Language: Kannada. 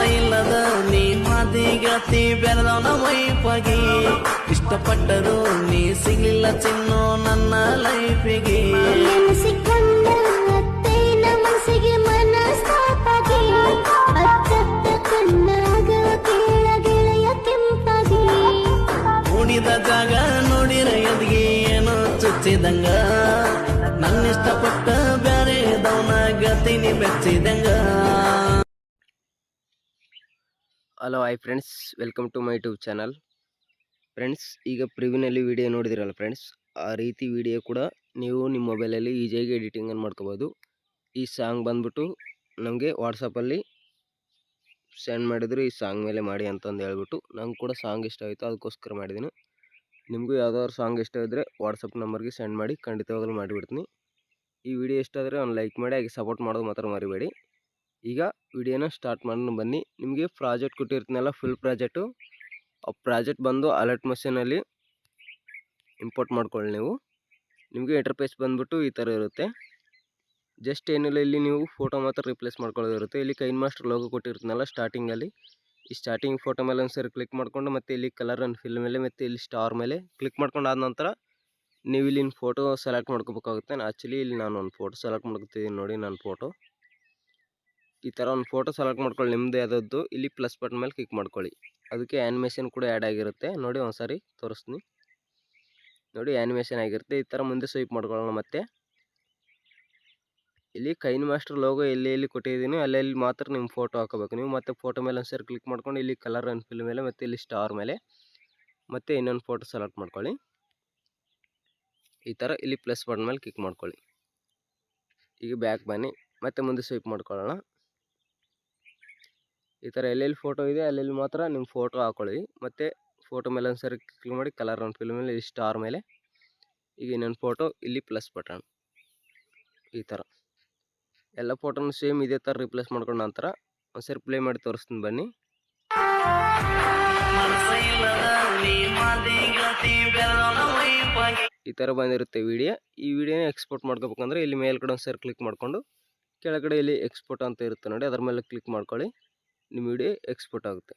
ಇಲ್ಲದ ನೀ ಮಾತಿಗತಿ ಬೆಳೆದವನ ವೈಫಗಿ. ಇಷ್ಟಪಟ್ಟರು ನೀ ಸಿಗ್ಲಿಲ್ಲ ಚಿನ್ನೋ ನನ್ನ ಲೈಫಿಗೆ. ಕೂಡಿದ ಜಾಗ ನೋಡಿರ ಎದ್ಗಿ ಏನೋ ಚುಚ್ಚಿದಂಗ. ನನ್ನ ಇಷ್ಟಪಟ್ಟ ಬ್ಯಾರೆ ದವನ ಗತಿನಿ ಬೆಚ್ಚಿದಂಗ. Hello hi friends welcome to my YouTube channel friends ಈಗ ಪ್ರಿವ್ಯೂನಲ್ಲಿ ವಿಡಿಯೋ ನೋಡಿದಿರಲ್ಲ ಫ್ರೆಂಡ್ಸ್ ಆ ರೀತಿ ವಿಡಿಯೋ ಕೂಡ ನೀವು ನಿಮ್ಮ ಮೊಬೈಲಲ್ಲಿ ಈಜಿಯಾಗಿ ಎಡಿಟಿಂಗನ್ನು ಮಾಡ್ಕೋಬೋದು. ಈ ಸಾಂಗ್ ಬಂದ್ಬಿಟ್ಟು ನಮಗೆ ವಾಟ್ಸಪ್ಪಲ್ಲಿ ಸೆಂಡ್ ಮಾಡಿದ್ರು ಈ ಸಾಂಗ್ ಮೇಲೆ ಮಾಡಿ ಅಂತಂದು ಹೇಳ್ಬಿಟ್ಟು ನಂಗೆ ಕೂಡ ಸಾಂಗ್ ಇಷ್ಟ ಆಯಿತು, ಅದಕ್ಕೋಸ್ಕರ ಮಾಡಿದ್ದೀನಿ. ನಿಮಗೂ ಯಾವುದಾದ್ರು ಸಾಂಗ್ ಇಷ್ಟ ಇದ್ದರೆ ವಾಟ್ಸಪ್ ನಂಬರ್ಗೆ ಸೆಂಡ್ ಮಾಡಿ ಖಂಡಿತವಾಗಲೂ ಮಾಡಿಬಿಡ್ತೀನಿ. ಈ ವಿಡಿಯೋ ಇಷ್ಟ ಆದರೆ ಒಂದು ಲೈಕ್ ಮಾಡಿ, ಹಾಗೆ ಸಪೋರ್ಟ್ ಮಾಡೋದು ಮಾತ್ರ ಮರಿಬೇಡಿ. ಈಗ ವಿಡಿಯೋನ ಸ್ಟಾರ್ಟ್ ಮಾಡೋಣ ಬನ್ನಿ. ನಿಮಗೆ ಪ್ರಾಜೆಕ್ಟ್ ಕೊಟ್ಟಿರ್ತೀನಲ್ಲ ಫುಲ್ ಪ್ರಾಜೆಕ್ಟು. ಆ ಪ್ರಾಜೆಕ್ಟ್ ಬಂದು ಅಲರ್ಟ್ ಮಷೀನಲ್ಲಿ ಇಂಪೋರ್ಟ್ ಮಾಡ್ಕೊಳ್ಳಿ ನೀವು. ನಿಮಗೆ ಇಂಟರ್ಫೇಸ್ ಬಂದುಬಿಟ್ಟು ಈ ಥರ ಇರುತ್ತೆ. ಜಸ್ಟ್ ಏನಿಲ್ಲ, ಇಲ್ಲಿ ನೀವು ಫೋಟೋ ಮಾತ್ರ ರಿಪ್ಲೇಸ್ ಮಾಡ್ಕೊಳ್ಳೋದಿರುತ್ತೆ ಇಲ್ಲಿ ಕೈನ್ ಮಾಸ್ಟರ್ ಲೋಗೋ ಕೊಟ್ಟಿರ್ತೀನಲ್ಲ ಸ್ಟಾರ್ಟಿಂಗಲ್ಲಿ ಈ ಸ್ಟಾರ್ಟಿಂಗ್ ಫೋಟೋ ಮೇಲೆ ಒಂದು ಸರಿ ಕ್ಲಿಕ್ ಮಾಡಿಕೊಂಡು ಮತ್ತು ಇಲ್ಲಿ ಕಲರ್ ಆ್ಯಂಡ್ ಫಿಲ್ ಮೇಲೆ ಮತ್ತು ಇಲ್ಲಿ ಸ್ಟಾರ್ ಮೇಲೆ ಕ್ಲಿಕ್ ಮಾಡ್ಕೊಂಡು ಆದ ನಂತರ ನೀವು ಇಲ್ಲಿನ ಫೋಟೋ ಸೆಲೆಕ್ಟ್ ಮಾಡ್ಕೋಬೇಕಾಗುತ್ತೆ. ಆ್ಯಕ್ಚುಲಿ ಇಲ್ಲಿ ನಾನು ಒಂದು ಫೋಟೋ ಸೆಲೆಕ್ಟ್ ಮಾಡ್ಕೊತಿದ್ದೀನಿ ನೋಡಿ, ನನ್ನ ಫೋಟೋ ಈ ಥರ ಒಂದು ಫೋಟೋ ಸೆಲೆಕ್ಟ್ ಮಾಡ್ಕೊಳ್ಳಿ ನಿಮ್ಮದೇ ಆದದ್ದು. ಇಲ್ಲಿ ಪ್ಲಸ್ ಬಟನ್ ಮೇಲೆ ಕ್ಲಿಕ್ ಮಾಡ್ಕೊಳ್ಳಿ. ಅದಕ್ಕೆ ಆ್ಯನಿಮೇಷನ್ ಕೂಡ ಆ್ಯಡ್ ಆಗಿರುತ್ತೆ. ನೋಡಿ ಒಂದು ತೋರಿಸ್ತೀನಿ. ನೋಡಿ ಆ್ಯನಿಮೇಷನ್ ಆಗಿರುತ್ತೆ. ಈ ಥರ ಮುಂದೆ ಸ್ವೀಪ್ ಮಾಡ್ಕೊಳ್ಳೋಣ ಮತ್ತೆ. ಇಲ್ಲಿ ಕೈನ್ ಮಾಸ್ಟರ್ ಲೋಗೋ ಎಲ್ಲಿ ಎಲ್ಲಿ ಕೊಟ್ಟಿದ್ದೀನಿ, ಅಲ್ಲೆಲ್ಲಿ ಮಾತ್ರ ನಿಮ್ಮ ಫೋಟೋ ಹಾಕೋಬೇಕು. ನೀವು ಮತ್ತೆ ಫೋಟೋ ಮೇಲೆ ಒಂದು ಕ್ಲಿಕ್ ಮಾಡ್ಕೊಂಡು, ಇಲ್ಲಿ ಕಲರ್ ಆ್ಯಂಡ್ ಫಿಲ್ ಮೇಲೆ ಮತ್ತು ಇಲ್ಲಿ ಸ್ಟಾರ್ ಮೇಲೆ ಮತ್ತೆ ಇನ್ನೊಂದು ಫೋಟೋ ಸೆಲೆಕ್ಟ್ ಮಾಡ್ಕೊಳ್ಳಿ. ಈ ಥರ ಇಲ್ಲಿ ಪ್ಲಸ್ ಬಟನ್ ಮೇಲೆ ಕ್ಲಿಕ್ ಮಾಡ್ಕೊಳ್ಳಿ. ಈಗ ಬ್ಯಾಕ್ ಬನ್ನಿ. ಮತ್ತೆ ಮುಂದೆ ಸ್ವೀಪ್ ಮಾಡ್ಕೊಳ್ಳೋಣ. ಈ ಥರ ಎಲ್ಲೆಲ್ಲಿ ಫೋಟೋ ಇದೆ ಅಲ್ಲೆಲ್ಲಿ ಮಾತ್ರ ನಿಮ್ಮ ಫೋಟೋ ಹಾಕೊಳ್ಳಿ. ಮತ್ತು ಫೋಟೋ ಮೇಲೆ ಒಂದು ಸರಿ ಕ್ಲಿಕ್ ಮಾಡಿ ಕಲರ್ ಒಂದು ಫಿಲ್ ಮೇಲೆ ಈ ಸ್ಟಾರ್ ಮೇಲೆ ಈಗ ಇನ್ನೊಂದು ಫೋಟೋ ಇಲ್ಲಿ ಪ್ಲಸ್ ಬಟನ್ ಈ ಥರ. ಎಲ್ಲ ಫೋಟೋನು ಸೇಮ್ ಇದೇ ಥರ ರಿಪ್ಲೇಸ್ ಮಾಡ್ಕೊಂಡ ನಂತರ ಒಂದ್ಸರಿ ಪ್ಲೇ ಮಾಡಿ ತೋರಿಸ್ತೀನಿ ಬನ್ನಿ. ಈ ಥರ ಬಂದಿರುತ್ತೆ ವಿಡಿಯೋ ಈ ವಿಡಿಯೋನ ಎಕ್ಸ್ಪೋರ್ಟ್ ಮಾಡ್ಕೋಬೇಕಂದ್ರೆ ಇಲ್ಲಿ ಮೇಲ್ಗಡೆ ಒಂದ್ಸರಿ ಕ್ಲಿಕ್ ಮಾಡಿಕೊಂಡು ಕೆಳಗಡೆ ಇಲ್ಲಿ ಎಕ್ಸ್ಪೋರ್ಟ್ ಅಂತ ಇರುತ್ತೆ ನೋಡಿ, ಅದ್ರ ಮೇಲೆ ಕ್ಲಿಕ್ ಮಾಡ್ಕೊಳ್ಳಿ. ವಿಡಿಯೋ ಎಕ್ಸ್ಪೋರ್ಟ್ ಆಗುತ್ತೆ.